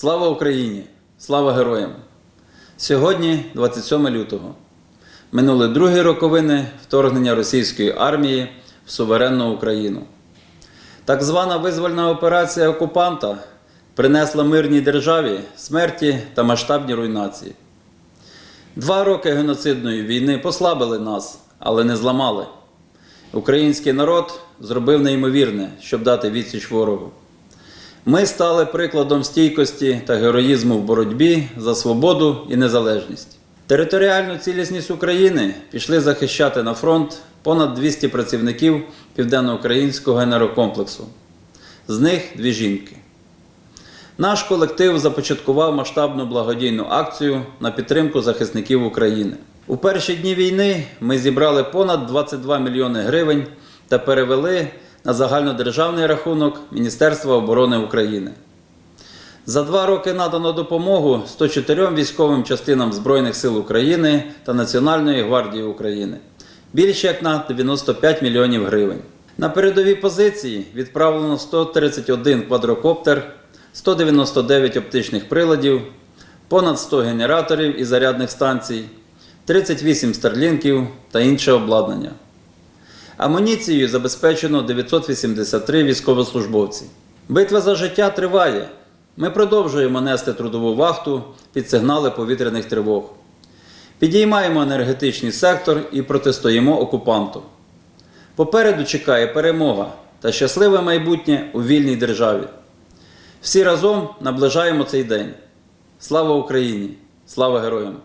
Слава Україні! Слава героям! Сьогодні 27 лютого. Минули другі роковини вторгнення російської армії в суверенну Україну. Так звана визвольна операція окупанта принесла мирній державі смерті та масштабні руйнації. Два роки геноцидної війни послабили нас, але не зламали. Український народ зробив неймовірне, щоб дати відсіч ворогу. Ми стали прикладом стійкості та героїзму в боротьбі за свободу і незалежність. Територіальну цілісність України пішли захищати на фронт понад 200 працівників Південноукраїнського генерокомплексу. З них дві жінки. Наш колектив започаткував масштабну благодійну акцію на підтримку захисників України. У перші дні війни ми зібрали понад 22 мільйони гривень та перевели на загальнодержавний рахунок Міністерства оборони України. За два роки надано допомогу 104 військовим частинам Збройних сил України та Національної гвардії України більше як на 95 мільйонів гривень. На передові позиції відправлено 131 квадрокоптер, 199 оптичних приладів, понад 100 генераторів і зарядних станцій, 38 старлінків та інше обладнання. Амуніцією забезпечено 983 військовослужбовці. Битва за життя триває. Ми продовжуємо нести трудову вахту під сигнали повітряних тривог. Підіймаємо енергетичний сектор і протистоїмо окупанту. Попереду чекає перемога та щасливе майбутнє у вільній державі. Всі разом наближаємо цей день. Слава Україні! Слава героям!